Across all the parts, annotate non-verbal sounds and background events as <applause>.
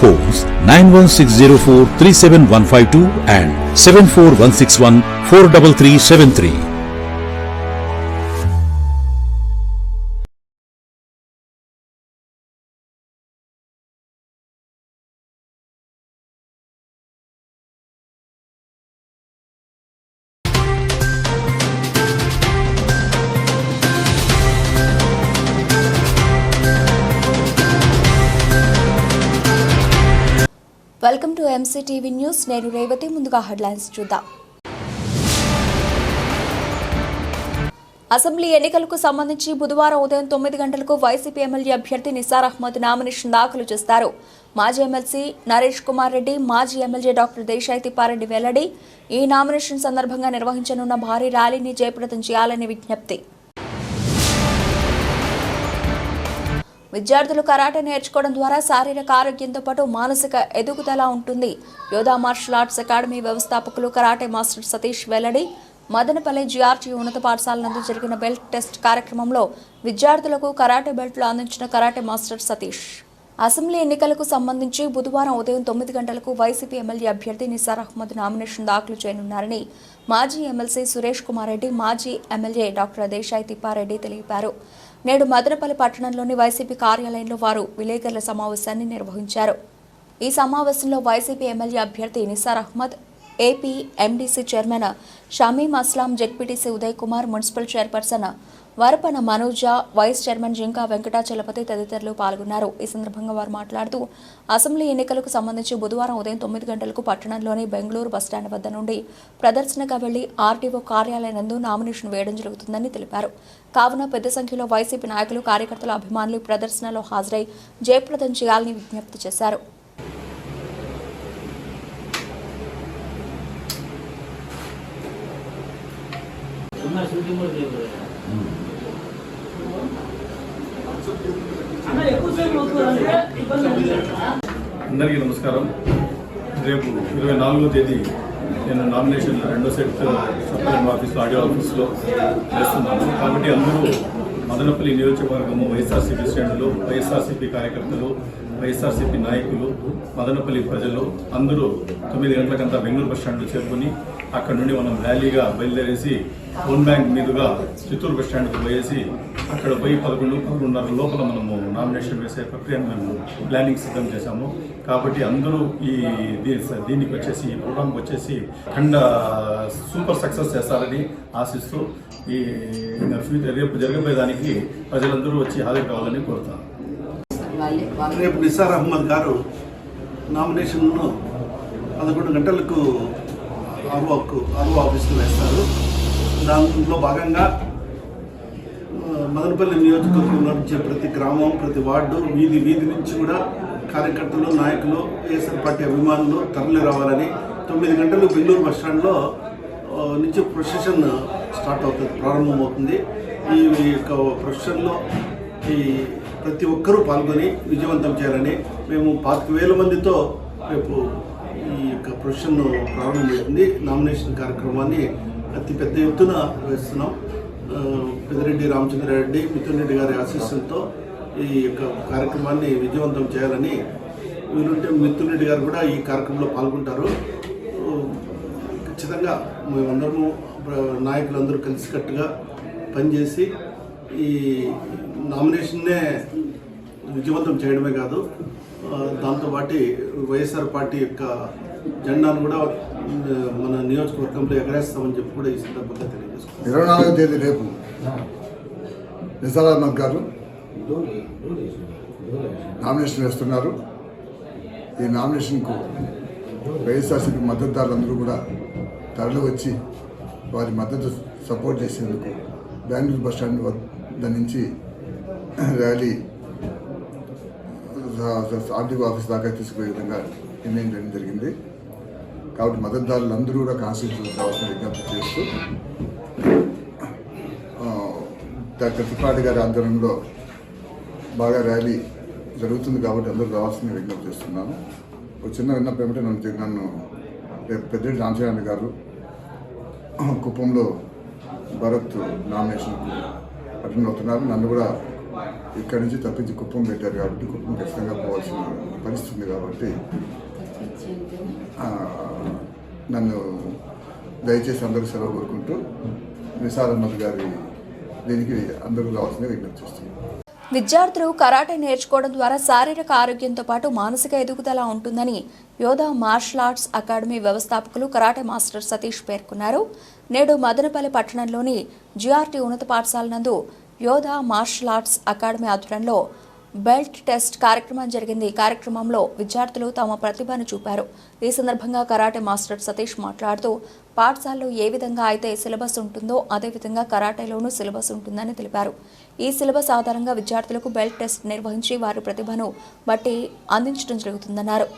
Phones 91604 and 74161 43373. Welcome to MCTV news నేను రేవతి ముందుగా headlines చూద్దాం. అసెంబ్లీ ఎన్నికలకు సంబంధించి బుధవారం ఉదయం తొమ్మిది గంటలకు వైసీపీ ఎమ్మెల్యే అభ్యర్థి నిసార్ అహ్మద్ నామినేషన్ దాఖలు చేస్తారు. మాజీ ఎమ్మెల్సీ నరేష్ కుమార్ రెడ్డి మాజీ ఎమ్మెల్యే డాక్టర్ దేశాయ్ తిప్పారెడ్డి వెల్లడి ఈ నామినేషన్ సందర్భంగా నిర్వహించనున్న భారీ ర్యాలీని జయప్రదం చేయాలని విజ్ఞప్తి. విద్యార్థులు కరాటే నేర్చుకోవడం ద్వారా శారీరక ఆరోగ్యంతో పాటు మానసిక ఎదుగుదల ఉంటుంది. యోధా మార్షల్ ఆర్ట్స్ అకాడమీ వ్యవస్థాపకులు కరాటే మాస్టర్ సతీష్ వెల్లడి మదనపల్లి జిఆర్టీ ఉన్నత పాఠశాల నందు జరిగిన బెల్ట్ టెస్ట్ కార్యక్రమంలో విద్యార్థులకు కరాటే బెల్ట్లు అందించిన కరాటే మాస్టర్ సతీష్. అసెంబ్లీ ఎన్నికలకు సంబంధించి బుధవారం ఉదయం తొమ్మిది గంటలకు వైసీపీ ఎమ్మెల్యే అభ్యర్థి నిసార్ అహ్మద్ నామినేషన్ దాఖలు చేయనున్నారని మాజీ ఎమ్మెల్సీ సురేష్ కుమార్ రెడ్డి మాజీ ఎమ్మెల్యే డాక్టర్ దేశాయ్ తిప్పారెడ్డి తెలిపారు. నేడు మదనపల్లి పట్టణంలోని వైసీపీ కార్యాలయంలో వారు విలేకరుల సమావేశాన్ని నిర్వహించారు. ఈ సమావేశంలో వైసీపీ ఎమ్మెల్యే అభ్యర్థి Nisar Ahmed AP MDC chairman Shamim Aslam ZPTC Uday Kumar municipal chairperson Varapana Manoja vice chairman Jinka Venkatachalapathi తదితరులు పాల్గొన్నారు. ఈ సందర్భంగా వారు మాట్లాడుతూ అసెంబ్లీ ఎన్నికలకు సంబంధించి బుధవారం ఉదయం తొమ్మిది గంటలకు పట్టణంలోని బెంగళూరు బస్టాండ్ వద్ద నుండి ప్రదర్శనగా వెళ్ళి ఆర్టీఓ కార్యాలయం నందు నామినేషన్ వేయడం జరుగుతుందని తెలిపారు. కావున పెద్ద సంఖ్యలో వైసీపీ నాయకులు కార్యకర్తల అభిమానులు ప్రదర్శనలో హాజరై జయప్రదం చేయాలని విజ్ఞప్తి చేశారు అందరికీ నమస్కారం. రేపు ఇరవై నాలుగో తేదీ నేను నామినేషన్ రెండో సెట్ సప్లైన్ ఆఫీస్లో ఆడియో ఆఫీస్లో వేస్తున్నాను కాబట్టి అందరూ మదనపల్లి నియోజకవర్గము వైఎస్ఆర్సీపీ శ్రేణులు వైఎస్ఆర్సీపీ కార్యకర్తలు వైఎస్ఆర్సీపీ నాయకులు మదనపల్లి ప్రజలు అందరూ తొమ్మిది గంటలకంతా బెంగళూరు బస్ స్టాండ్లో చేరుకుని అక్కడ నుండి మనం ర్యాలీగా బయలుదేరేసి ఫోన్ బ్యాంక్ మీదుగా చిత్తూరు బస్ స్టాండ్కి పోయేసి అక్కడ పోయి పదకొండు పదకొండున్నర లోపల మనము నామినేషన్ వేసే ప్రక్రియను మేము ప్లానింగ్ సిద్ధం చేశాము. కాబట్టి అందరూ ఈ దీనికి వచ్చేసి ఈ ప్రోగ్రామ్కి వచ్చేసి ఖండ సూపర్ సక్సెస్ చేస్తారని ఆశిస్తూ ఈ ఫ్యూచర్ రేపు జరగబోయేదానికి ప్రజలందరూ వచ్చి హాజరు కావాలని కోరుతాను రేపు నిసార్ అహ్మద్ గారు నామినేషన్ను పదకొండు గంటలకు అరువాకు అరువు ఆఫీస్కి వేస్తారు. దాంట్లో భాగంగా మదనపల్లి నియోజకవర్గంలో నుంచి ప్రతి గ్రామం ప్రతి వార్డు వీధి వీధి నుంచి కూడా కార్యకర్తలు నాయకులు వైఎస్ఆర్ పార్టీ అభిమానులు తరలి రావాలని తొమ్మిది గంటలు బెంగళూరు బస్ స్టాండ్లో నుంచి ప్రొసెషన్ స్టార్ట్ అవుతుంది ప్రారంభమవుతుంది. ఈ యొక్క ప్రొసెషన్లో ఈ ప్రతి ఒక్కరూ పాల్గొని విజయవంతం చేయాలని మేము పాతిక వేల మందితో రేపు యొక్క ప్రొఫెషన్ ప్రారంభమవుతుంది నామినేషన్ కార్యక్రమాన్ని అతి పెద్ద ఎత్తున వేస్తున్నాం పెద్దిరెడ్డి రామచంద్రారెడ్డి మిథున్ రెడ్డి గారి ఆశీస్సులతో ఈ యొక్క కార్యక్రమాన్ని విజయవంతం చేయాలని వీరుంటే మిథున్ రెడ్డి గారు కూడా ఈ కార్యక్రమంలో పాల్గొంటారు. ఖచ్చితంగా మేమందరము నాయకులందరూ కలిసికట్టుగా పనిచేసి ఈ నామినేషన్నే విజయవంతం చేయడమే కాదు దాంతో పాటి వైఎస్ఆర్ పార్టీ యొక్క జెండాను కూడా మన నియోజకవర్గంలో ఎగరేస్తామని చెప్పి కూడా ఈ సందర్భంగా తెలియజేసుకుంటాం ఇరవై నాలుగో తేదీ రేపు నిసార్ గారు నామినేషన్ వేస్తున్నారు. ఈ నామినేషన్కు వైఎస్ఆర్సీపీ మద్దతుదారులందరూ కూడా తరలి వచ్చి వారి మద్దతు సపోర్ట్ చేసేందుకు బెంగళూరు బస్ స్టాండ్ వద్ద నుంచి ర్యాలీ ఆర్టీఓ ఆఫీస్ దాకా తీసుకుపోయే విధంగా నిర్ణయం చేయడం జరిగింది. కాబట్టి మద్దతుదారులు అందరూ కూడా కాన్స్టిట్యూషన్ కావాల్సిన విజ్ఞప్తి చేస్తూ డాక్టర్ త్రిపాఠి గారి ఆధ్వర్యంలో బాగా ర్యాలీ జరుగుతుంది కాబట్టి అందరూ రావాల్సిన విజ్ఞప్తి చేస్తున్నాను. ఒక చిన్న విన్నపం ఏమిటంటే నన్ను నన్ను రేపు పెద్దిరెడ్డి గారు కుప్పంలో భరత్ నామినేషన్ అటెండ్ అవుతున్నారు నన్ను కూడా ఇక్కడి నుంచి తప్పించి కుప్పం పెట్టారు కాబట్టి కుప్పం ఖచ్చితంగా పోవాల్సిన పరిస్థితి ఉంది కాబట్టి నన్ను దయచేసి అందరూ సెలవు కోరుకుంటూ నిసార్ అహ్మద్ గారి దీనికి అందరూ రావాల్సిన విజ్ఞప్తి చేస్తున్నాను. విద్యార్థులు కరాటే నేర్చుకోవడం ద్వారా శారీరక ఆరోగ్యంతో పాటు మానసిక ఎదుగుదల ఉంటుందని యోధా మార్షల్ ఆర్ట్స్ అకాడమీ వ్యవస్థాపకులు కరాటే మాస్టర్ సతీష్ పేర్కొన్నారు. నేడు మదనపల్లి పట్టణంలోని జిఆర్టీ ఉన్నత పాఠశాల నందు యోధా మార్షల్ ఆర్ట్స్ అకాడమీ ఆధ్వర్యంలో బెల్ట్ టెస్ట్ కార్యక్రమం జరిగింది ఈ కార్యక్రమంలో విద్యార్థులు తమ ప్రతిభను చూపారు ఈ సందర్భంగా కరాటే మాస్టర్ సతీష్ మాట్లాడుతూ పాఠశాలలో ఏ విధంగా అయితే సిలబస్ ఉంటుందో అదే విధంగా కరాటేలోనూ సిలబస్ ఉంటుందని తెలిపారు ఈ సిలబస్ ఆధారంగా విద్యార్థులకు బెల్ట్ టెస్ట్ నిర్వహించి వారి ప్రతిభను బట్టి అందించడం జరుగుతుందన్నారు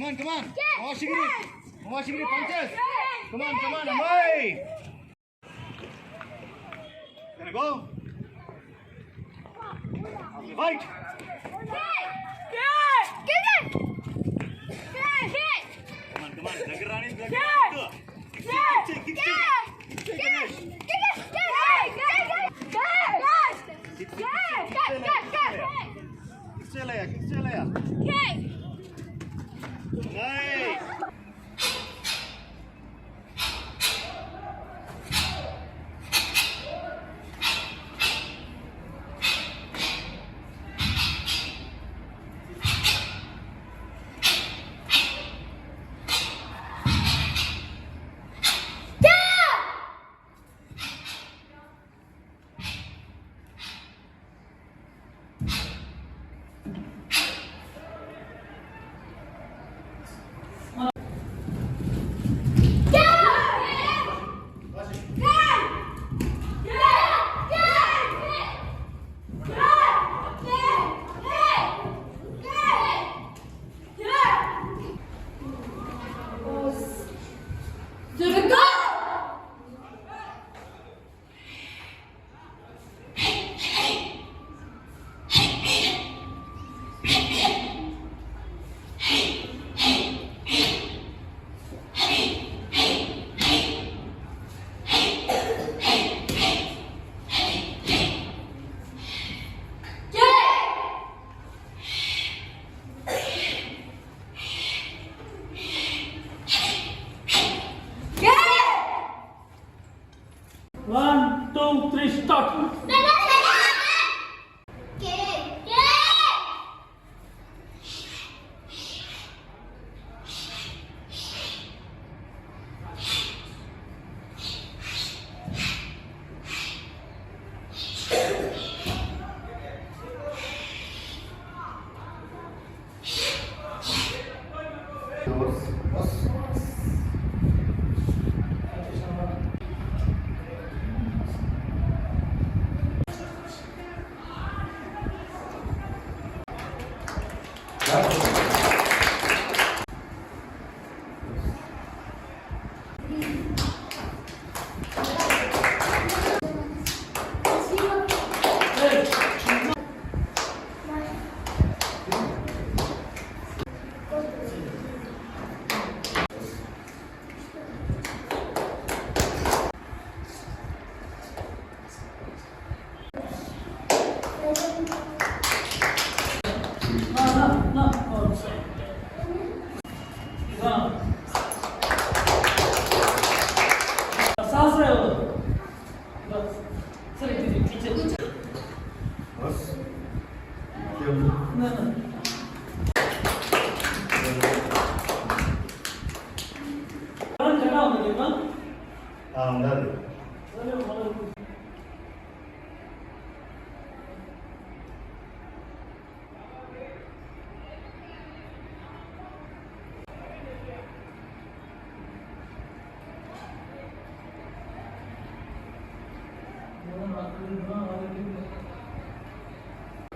Come on, come on. Wash it. Wash it, punches. Come on, come on, away. Gonna go. Fight. Get it. Get it. Nice.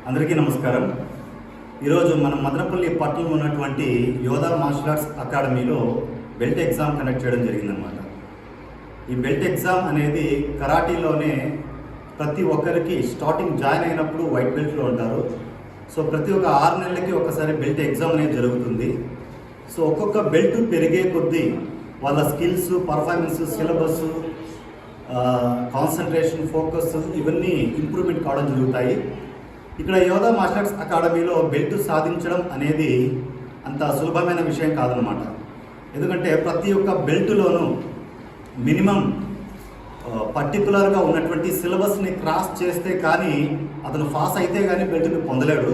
అందరికీ నమస్కారం. ఈరోజు మన మదనపల్లి పట్టణంలో ఉన్నటువంటి యోధా మార్షల్ ఆర్ట్స్ అకాడమీలో బెల్ట్ ఎగ్జామ్ కండక్ట్ చేయడం జరిగిందనమాట ఈ బెల్ట్ ఎగ్జామ్ అనేది కరాటీలోనే ప్రతి ఒక్కరికి స్టార్టింగ్ జాయిన్ అయినప్పుడు వైట్ బెల్ట్లో ఉంటారు. సో ప్రతి ఒక్క ఆరు నెలలకి ఒకసారి బెల్ట్ ఎగ్జామ్ అనేది జరుగుతుంది. సో ఒక్కొక్క బెల్ట్ పెరిగే కొద్దీ వాళ్ళ skills performance syllabus concentration focus ఇవన్నీ ఇంప్రూవ్మెంట్ కావడం జరుగుతాయి. ఇక్కడ యోధా మార్షల్ ఆర్ట్స్ అకాడమీలో బెల్ట్ సాధించడం అనేది అంత సులభమైన విషయం కాదనమాట ఎందుకంటే ప్రతి ఒక్క బెల్ట్లోనూ మినిమం పర్టికులర్గా ఉన్నటువంటి సిలబస్ని క్రాస్ చేస్తే కానీ అతను పాస్ అయితే కానీ బెల్ట్ని పొందలేడు.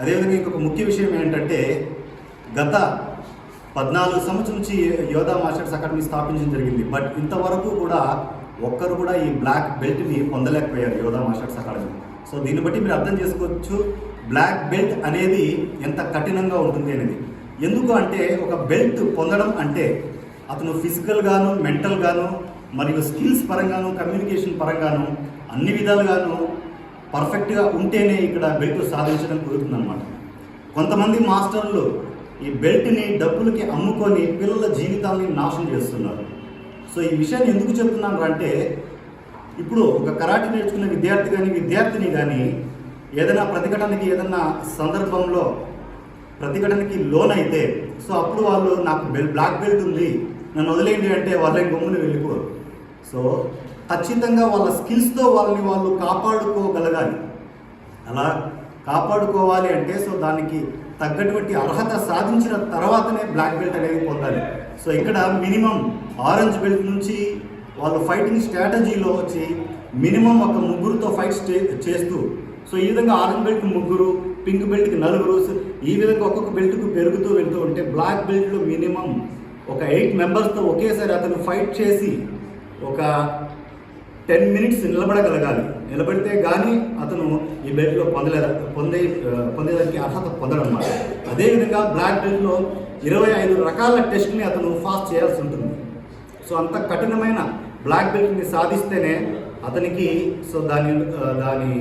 అదేవిధంగా ఇంకొక ముఖ్య విషయం ఏంటంటే గత పద్నాలుగు సంవత్సరం నుంచి యోధా మాస్టర్స్ అకాడమీ స్థాపించడం జరిగింది. బట్ ఇంతవరకు కూడా ఒక్కరు కూడా ఈ బ్లాక్ బెల్ట్ని పొందలేకపోయారు యోధా మాస్టర్స్ అకాడమీ. సో దీన్ని బట్టి మీరు అర్థం చేసుకోవచ్చు బ్లాక్ బెల్ట్ అనేది ఎంత కఠినంగా ఉంటుంది అనేది. ఎందుకు అంటే ఒక బెల్ట్ పొందడం అంటే అతను ఫిజికల్గాను మెంటల్గాను మరియు స్కిల్స్ పరంగాను కమ్యూనికేషన్ పరంగాను అన్ని విధాలుగాను పర్ఫెక్ట్గా ఉంటేనే ఇక్కడ బెల్ట్ సాధించడం కుదురుతుందన్నమాట. కొంతమంది మాస్టర్లు ఈ బెల్ట్ని డబ్బులకి అమ్ముకొని పిల్లల జీవితాన్ని నాశనం చేస్తున్నారు. సో ఈ విషయాన్ని ఎందుకు చెప్తున్నాను అంటే ఇప్పుడు ఒక కరాటే నేర్చుకున్న విద్యార్థి కానీ విద్యార్థిని కానీ ఏదైనా ప్రతిఘటనకి ఏదైనా సందర్భంలో ప్రతిఘటనకి లోన్ అయితే సో అప్పుడు వాళ్ళు నాకు బెల్ బ్లాక్ బెల్ట్ ఉంది నన్ను వదిలేయండి అంటే వాళ్ళని గమ్మున వెళ్ళిపోరు. సో ఖచ్చితంగా వాళ్ళ స్కిల్స్తో వాళ్ళని వాళ్ళు కాపాడుకోగలగాలి. అలా కాపాడుకోవాలి అంటే సో దానికి తగ్గటువంటి అర్హత సాధించిన తర్వాతనే బ్లాక్ బెల్ట్ అనేది పొందాలి. సో ఇక్కడ మినిమం ఆరెంజ్ బెల్ట్ నుంచి వాళ్ళు ఫైటింగ్ స్ట్రాటజీలో వచ్చి మినిమం ఒక ముగ్గురుతో ఫైట్ స్టే చేస్తూ సో ఈ విధంగా ఆరెంజ్ బెల్ట్ ముగ్గురు పింక్ బెల్ట్కి నలుగురు ఈ విధంగా ఒక్కొక్క బెల్ట్కు పెరుగుతూ వెళ్తూ ఉంటే బ్లాక్ బెల్ట్లో మినిమం ఒక ఎయిట్ మెంబర్స్తో ఒకేసారి అతను ఫైట్ చేసి ఒక టెన్ మినిట్స్ నిలబడగలగాలి. నిలబడితే కానీ అతను ఈ బెల్ట్లో పొందలే పొందే పొందేదానికి అర్హత పొందడన్నమాట. అదేవిధంగా బ్లాక్ బెల్ట్లో ఇరవై ఐదు రకాల టెస్ట్ని అతను ఫాస్ట్ చేయాల్సి ఉంటుంది. సో అంత కఠినమైన బ్లాక్ బెల్ట్ని సాధిస్తేనే అతనికి సో దాని దాని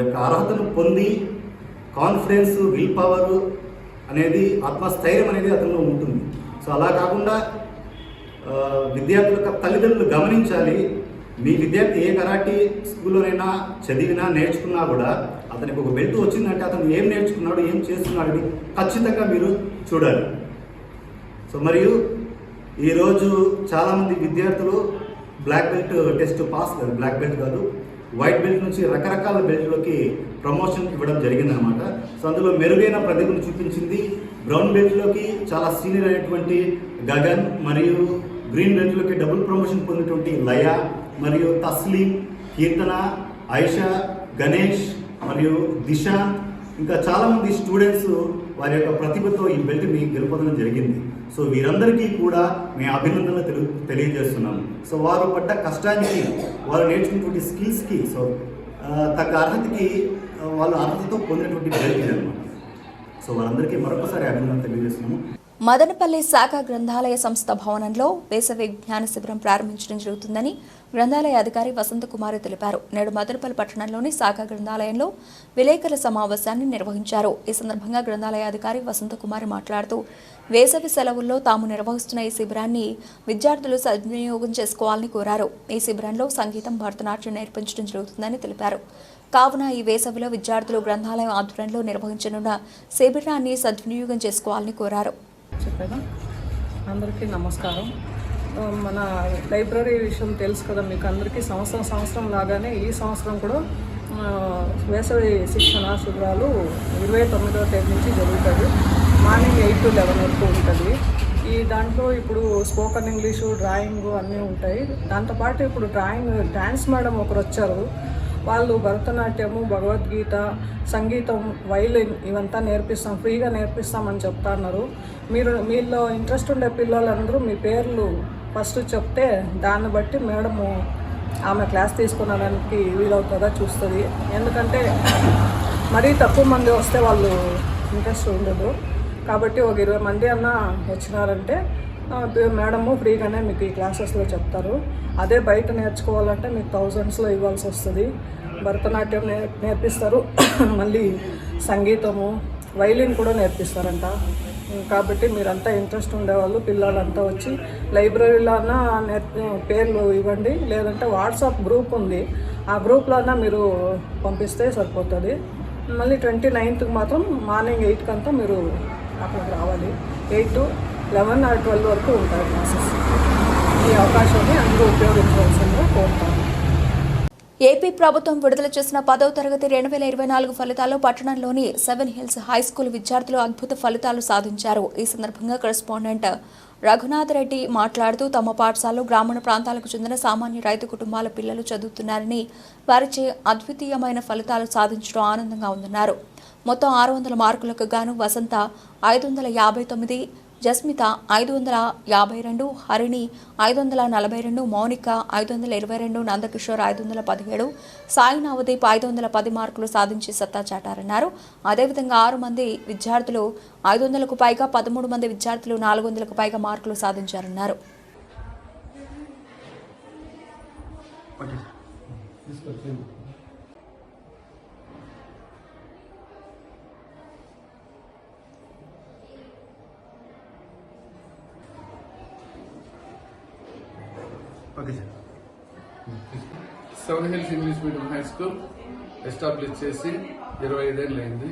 యొక్క అర్హతను పొంది కాన్ఫిడెన్స్ విల్ పవర్ అనేది ఆత్మస్థైర్యం అనేది అతనిలో ఉంటుంది. సో అలా కాకుండా విద్యార్థుల యొక్క తల్లిదండ్రులు గమనించాలి మీ విద్యార్థి ఏ కరాటీ స్కూల్లోనైనా చదివినా నేర్చుకున్నా కూడా అతనికి ఒక బెల్ట్ వచ్చిందంటే అతను ఏం నేర్చుకున్నాడు ఏం చేస్తున్నాడని ఖచ్చితంగా మీరు చూడాలి. సో మరియు ఈరోజు చాలామంది విద్యార్థులు బ్లాక్ బెల్ట్ టెస్ట్ పాస్ కాదు బ్లాక్ బెల్ట్ కాదు. వైట్ బెల్ట్ నుంచి రకరకాల బెల్ట్లోకి ప్రమోషన్ ఇవ్వడం జరిగిందనమాట సో అందులో మెరుగైన ప్రతిభను చూపించింది. బ్రౌన్ బెల్ట్లోకి చాలా సీనియర్ అయినటువంటి గగన్ మరియు గ్రీన్ బెల్ట్లోకి డబుల్ ప్రమోషన్ పొందినటువంటి లయ మరియు తస్లీం కీర్తన ఐషా గణేష్ మరియు దిశ. ఇంకా చాలామంది స్టూడెంట్స్ వారి యొక్క ప్రతిభతో ఈ బెల్ట్ మీకు గెలుపొందడం జరిగింది. సో వీరందరికీ కూడా మేము అభినందనలు తెలు తెలియజేస్తున్నాము. సో వారు పడ్డ కష్టానికి వారు నేర్చుకున్నటువంటి స్కిల్స్కి సో తగ్గ అర్హతకి వాళ్ళు అర్హతతో పొందినటువంటి బెల్ట్ అనమాట సో వారందరికీ మరొకసారి అభినందనలు తెలియజేస్తున్నాము. మదనపల్లి శాఖ గ్రంథాలయ సంస్థ భవనంలో వేసవి విజ్ఞాన శిబిరం ప్రారంభించడం జరుగుతుందని గ్రంథాలయ అధికారి వసంతకుమారి తెలిపారు. నేడు మదనపల్లి పట్టణంలోని శాఖ గ్రంథాలయంలో విలేకరుల సమావేశాన్ని నిర్వహించారు. ఈ సందర్భంగా గ్రంథాలయ అధికారి వసంతకుమారి మాట్లాడుతూ వేసవి సెలవుల్లో తాము నిర్వహిస్తున్న ఈ శిబిరాన్ని విద్యార్థులు సద్వినియోగం చేసుకోవాలని కోరారు. ఈ శిబిరంలో సంగీతం భరతనాట్యం నేర్పించడం జరుగుతుందని తెలిపారు. కావున ఈ వేసవిలో విద్యార్థులు గ్రంథాలయం ఆధ్వర్యంలో నిర్వహించనున్న శిబిరాన్ని సద్వినియోగం చేసుకోవాలని కోరారు. చెప్పేదా? అందరికీ నమస్కారం. మన లైబ్రరీ విషయం తెలుసు కదా మీకు అందరికీ. సంవత్సరం సంవత్సరం లాగానే ఈ సంవత్సరం కూడా వేసవి శిక్షణ శిబిరాలు ఇరవై తొమ్మిదవ తేదీ నుంచి జరుగుతుంది మార్నింగ్ ఎయిట్ టు లెవెన్ వరకు ఉంటుంది. ఈ దాంట్లో ఇప్పుడు స్పోకన్ ఇంగ్లీషు డ్రాయింగ్ అన్నీ ఉంటాయి. దాంతోపాటు ఇప్పుడు డ్రాయింగ్ డ్యాన్స్ మేడం ఒకరు వచ్చారు. వాళ్ళు భరతనాట్యము భగవద్గీత సంగీతం వైలిన్ ఇవంతా నేర్పిస్తాం ఫ్రీగా నేర్పిస్తామని చెప్తున్నారు. మీరు మీలో ఇంట్రెస్ట్ ఉండే పిల్లలందరూ మీ పేర్లు ఫస్ట్ చెప్తే దాన్ని బట్టి మేడము ఆమె క్లాస్ తీసుకునడానికి వీలవుతుందా చూస్తుంది. ఎందుకంటే మరీ తక్కువ మంది వస్తే వాళ్ళు ఇంట్రెస్ట్ ఉండదు. కాబట్టి ఒక ఇరవై మంది అన్న వచ్చినారంటే మేడము ఫ్రీగానే మీకు ఈ క్లాసెస్లో చెప్తారు. అదే బయట నేర్చుకోవాలంటే మీకు థౌజండ్స్లో ఇవ్వాల్సి వస్తుంది. భరతనాట్యం నే నేర్పిస్తారు. <coughs> మళ్ళీ సంగీతము వైలిన్ కూడా నేర్పిస్తారంట. కాబట్టి మీరంతా ఇంట్రెస్ట్ ఉండేవాళ్ళు పిల్లలంతా వచ్చి లైబ్రరీలోనా నేర్ పేర్లు ఇవ్వండి. లేదంటే వాట్సాప్ గ్రూప్ ఉంది. ఆ గ్రూప్లోనా మీరు పంపిస్తే సరిపోతుంది. మళ్ళీ ట్వంటీ నైన్త్కి మాత్రం మార్నింగ్ ఎయిట్కి అంతా మీరు అక్కడికి రావాలి. Eight to eleven or twelve వరకు ఉంటాయి క్లాసెస్. ఈ అవకాశాన్ని అందరూ ఉపయోగించవలసిందిగా కోరుతాను. ఏపీ ప్రభుత్వం విడుదల చేసిన పదవ తరగతి రెండు వేల ఇరవై నాలుగు ఫలితాల్లో పట్టణంలోని సెవెన్ హిల్స్ హై స్కూల్ విద్యార్థులు అద్భుత ఫలితాలు సాధించారు. ఈ సందర్భంగా కరెస్పాండెంట్ రఘునాథ్ రెడ్డి మాట్లాడుతూ తమ పాఠశాలలో గ్రామీణ ప్రాంతాలకు చెందిన సామాన్య రైతు కుటుంబాల పిల్లలు చదువుతున్నారని వారిచే అద్వితీయమైన ఫలితాలు సాధించడం ఆనందంగా ఉందన్నారు. మొత్తం ఆరు వందల మార్కులకు గాను వసంత ఐదు వందల యాభై తొమ్మిది జస్మిత ఐదు వందల యాభై రెండు హరిణి ఐదు వందల నలభై రెండు మౌనిక ఐదు వందల ఇరవై రెండు నందకిషోర్ ఐదు వందల పదిహేడు సాయి నవదీప్ ఐదు వందల పది మార్కులు సాధించి సత్తా చాటారన్నారు. అదేవిధంగా ఆరు మంది విద్యార్థులు ఐదు వందలకు పైగా పదమూడు మంది విద్యార్థులు నాలుగు వందలకు పైగా మార్కులు సాధించారన్నారు. Okay sir. Seven hills English medium high school establish చేసి ఇరవై ఐదేళ్ళు అయింది.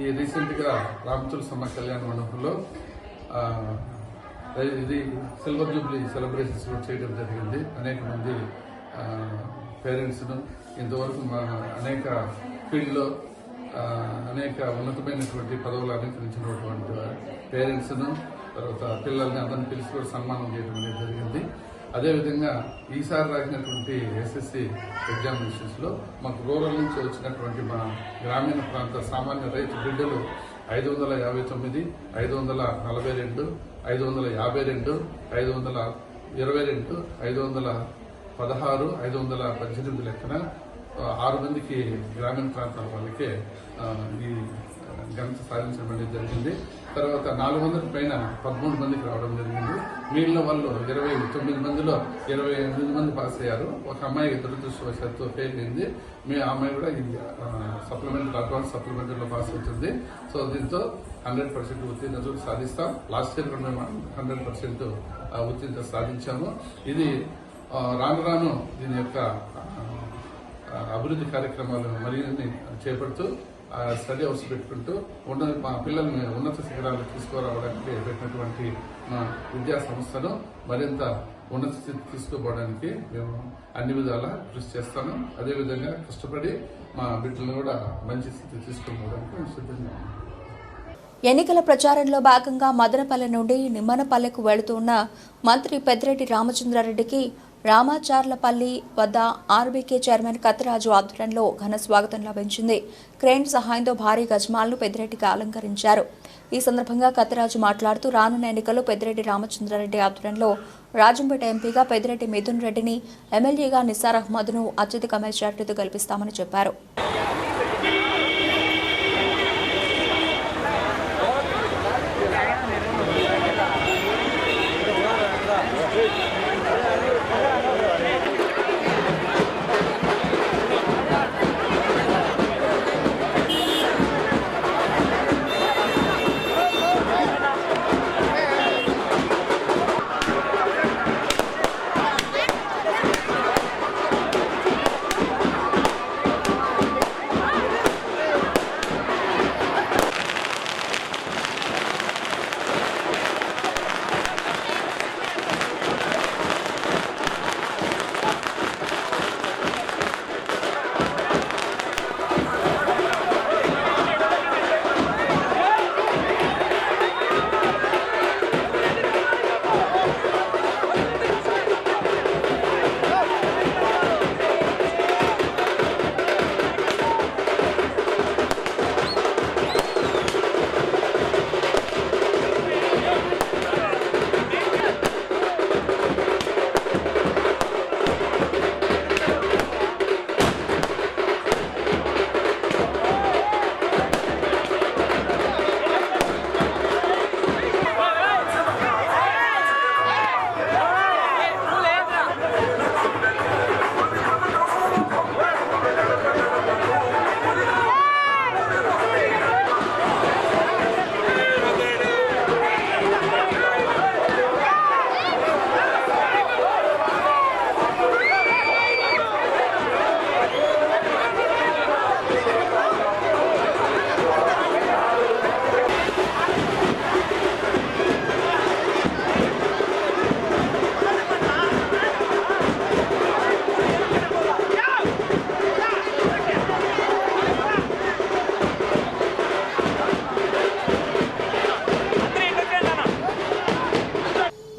ఈ రీసెంట్గా రామచూర్ సమ్మ కళ్యాణ మండపంలో ఇది సిల్వర్ జూబ్లీ సెలబ్రేషన్స్ కూడా చేయడం జరిగింది. అనేక మంది పేరెంట్స్ను ఇంతవరకు మా అనేక ఫీల్డ్లో అనేక ఉన్నతమైనటువంటి పదవులు అలంకరించినటువంటి పేరెంట్స్ను తర్వాత పిల్లల్ని అందరిని పిలిచి కూడా సన్మానం చేయడం అనేది జరిగింది. అదేవిధంగా ఈసారి రాసినటువంటి ఎస్ఎస్సి ఎగ్జామినేషన్స్లో మాకు రూరల్ నుంచి వచ్చినటువంటి మా గ్రామీణ ప్రాంత సామాన్య రైతు బిడ్డలు ఐదు వందల యాభై తొమ్మిది ఐదు వందల నలభై రెండు ఐదు వందల యాభై రెండు ఐదు వందల ఇరవై రెండు ఐదు వందల పదహారు ఐదు వందల పద్దెనిమిది లెక్కన ఆరు మందికి గ్రామీణ ప్రాంతాల వాళ్ళకే ఈ ఘనత సాధించడం జరిగింది. తర్వాత నాలుగు వందల పైన పదమూడు మందికి రావడం జరిగింది. మిగిలిన వాళ్ళు ఇరవై తొమ్మిది మందిలో ఇరవై ఎనిమిది మంది పాస్ అయ్యారు. ఒక అమ్మాయి దురదృష్టవశాత్తు ఫెయిల్ అయింది. మీ ఆ అమ్మాయి కూడా ఈ సప్లిమెంటరీ అడ్వాన్స్ సప్లిమెంటరీలో పాస్ అవుతుంది. సో దీంతో హండ్రెడ్ పర్సెంట్ ఉత్తీర్ణత సాధిస్తాం. లాస్ట్ ఇయర్ కూడా మేము హండ్రెడ్ పర్సెంట్ ఉత్తీర్ణత సాధించాము. ఇది రాను రాను దీని యొక్క అభివృద్ధి కార్యక్రమాలు మరిన్ని చేపడుతూ స్టడీ హౌస్ పెట్టుకుంటూ ఉన్న మా పిల్లల్ని ఉన్నత శిఖరాలు తీసుకురావడానికి పెట్టినటువంటి మా విద్యా సంస్థను మరింత ఉన్నత స్థితి తీసుకుపోవడానికి మేము అన్ని విధాల కృషి చేస్తాను. అదేవిధంగా కష్టపడి మా బిడ్డలను కూడా మంచి స్థితి తీసుకుపోవడానికి మేము సిద్ధంగా ఎన్నికల ప్రచారంలో భాగంగా మదనపల్లె నుండి నిమ్మనపల్లెకు వెళుతున్న మంత్రి పెద్దిరెడ్డి రామచంద్రారెడ్డికి రామాచార్లపల్లి వద్ద ఆర్బీకే చైర్మన్ కత్తిరాజు ఆధ్వర్యంలో ఘన స్వాగతం లభించింది. క్రేన్ సహాయంతో భారీ గజమాలను పెద్దిరెడ్డికి అలంకరించారు. ఈ సందర్భంగా కత్తిరాజు మాట్లాడుతూ రానున్న ఎన్నికల్లో పెద్దిరెడ్డి రామచంద్రారెడ్డి ఆధ్వర్యంలో రాజంపేట ఎంపీగా పెద్దిరెడ్డి మిథున్ రెడ్డిని ఎమ్మెల్యేగా నిసార్ అహ్మద్ను అత్యధిక మెజార్టీతో గెలిపిస్తామని చెప్పారు.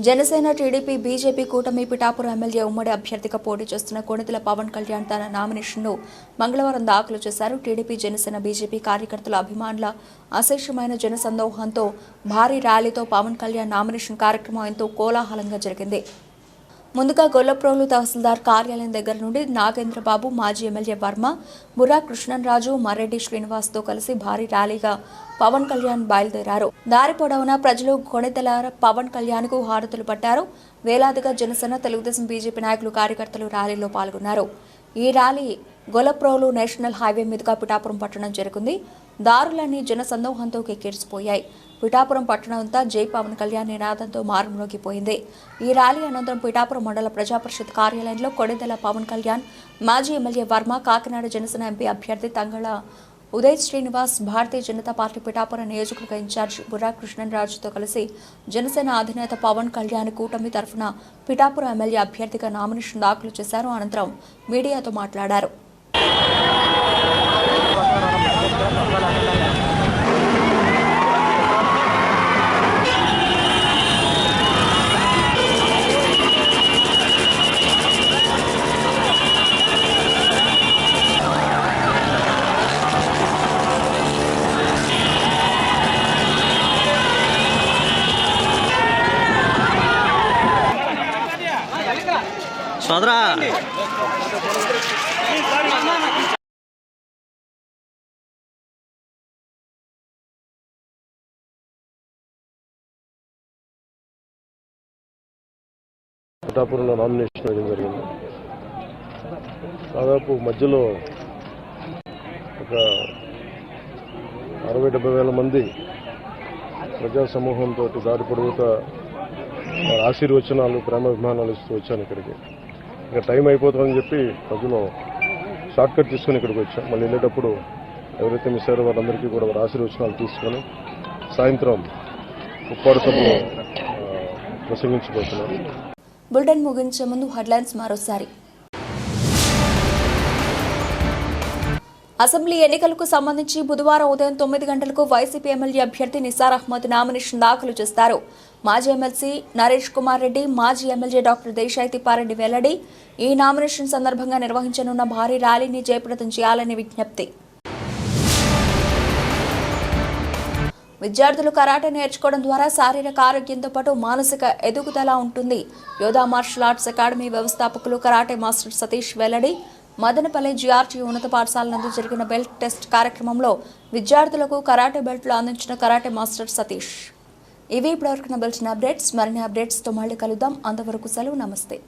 జనసేన టీడీపీ బీజేపీ కూటమి పిఠాపురం ఎమ్మెల్యే ఉమ్మడి అభ్యర్థిగా పోటీ చేస్తున్న కొణితుల పవన్ కళ్యాణ్ తన నామినేషన్ను మంగళవారం దాఖలు చేశారు. టీడీపీ జనసేన బీజేపీ కార్యకర్తల అభిమానుల అశేషమైన జనసందోహంతో భారీ ర్యాలీతో పవన్ కళ్యాణ్ నామినేషన్ కార్యక్రమం ఎంతో కోలాహలంగా జరిగింది. ముందుగా గొల్లప్రోలు తహసీల్దార్ కార్యాలయం దగ్గర నుండి నాగేంద్రబాబు మాజీ ఎమ్మెల్యే వర్మ బుర్రా కృష్ణన్రాజు మర్రెడ్డి శ్రీనివాస్తో కలిసి భారీ ర్యాలీగా పవన్ కళ్యాణ్ బయలుదేరారు. దారి పొడవునా ప్రజలు కొణిదెల పవన్ కళ్యాణ్కు హారతులు పట్టారు. వేలాదిగా జనసేన తెలుగుదేశం బీజేపీ నాయకులు కార్యకర్తలు ర్యాలీలో పాల్గొన్నారు. ఈ ర్యాలీ గొలప్రోలు నేషనల్ హైవే మీదుగా పిఠాపురం పట్టణం చేరుకుంది. దారులన్నీ జనసందోహంతో కెక్కిరిసిపోయాయి పిఠాపురం పట్టణం అంతా జై పవన్ కళ్యాణ్ నినాదంతో మారుమ్రోగిపోయింది ఈ ర్యాలీ అనంతరం పిఠాపురం మండల ప్రజాపరిషత్ కార్యాలయంలో కొడెదల పవన్ కళ్యాణ్ మాజీ ఎమ్మెల్యే వర్మ కాకినాడ జనసేన ఎంపీ అభ్యర్థి తంగళ ఉదయ్ శ్రీనివాస్ భారతీయ జనతా పార్టీ పిఠాపురం నియోజకవర్గ ఇన్ఛార్జ్ బుర్రా రాజుతో కలిసి జనసేన అధినేత పవన్ కళ్యాణ్ కూటమి తరఫున పిఠాపురం ఎమ్మెల్యే అభ్యర్థిగా నామినేషన్ దాఖలు చేశారు. అనంతరం మీడియాతో మాట్లాడారు. సోదరా. పిఠాపురంలో నామినేషన్ వేయడం జరిగింది. దాదాపు మధ్యలో ఒక అరవై డెబ్బై వేల మంది ప్రజా సమూహంతో దారి పొడుగుతా ఆశీర్వచనాలు ప్రేమాభిమానాలు ఇస్తూ వచ్చాను ఇక్కడికి. ఇంకా టైం అయిపోతుందని చెప్పి మధ్యలో షార్ట్ కట్ తీసుకొని ఇక్కడికి వచ్చాం. మళ్ళీ వెళ్ళేటప్పుడు ఎవరైతే మిస్ అయ్యారో వాళ్ళందరికీ కూడా వారి ఆశీర్వచనాలు తీసుకొని సాయంత్రం ఉప్పాడు సభలో ప్రసంగించబోతున్నారు బులెటిన్ ముగించే ముందు హెడ్లైన్స్ మరోసారి. అసెంబ్లీ ఎన్నికలకు సంబంధించి బుధవారం ఉదయం తొమ్మిది గంటలకు వైసీపీ ఎమ్మెల్యే అభ్యర్థి నిసార్ అహ్మద్ నామినేషన్ దాఖలు చేస్తారు. మాజీ ఎమ్మెల్సీ నరేష్ కుమార్ రెడ్డి మాజీ ఎమ్మెల్యే డాక్టర్ దేశాయి తిప్పారెడ్డి వెల్లడి. ఈ నామినేషన్ సందర్భంగా నిర్వహించనున్న భారీ ర్యాలీని జయప్రదం చేయాలని విజ్ఞప్తి. విద్యార్థులు కరాటే నేర్చుకోవడం ద్వారా శారీరక ఆరోగ్యంతో పాటు మానసిక ఎదుగుదల ఉంటుంది. యోధా మార్షల్ ఆర్ట్స్ అకాడమీ వ్యవస్థాపకులు కరాటే మాస్టర్ సతీష్ వెల్లడి. మదనపల్లి జిఆర్టీ ఉన్నత పాఠశాల నందు జరిగిన బెల్ట్ టెస్ట్ కార్యక్రమంలో విద్యార్థులకు కరాటే బెల్ట్లు అందించిన కరాటే మాస్టర్ సతీష్. ఇవి ఇప్పటివరకు నా అప్డేట్స్. మరిన్ని అప్డేట్స్తో మళ్ళీ కలుద్దాం. అంతవరకు సెలవు. నమస్తే.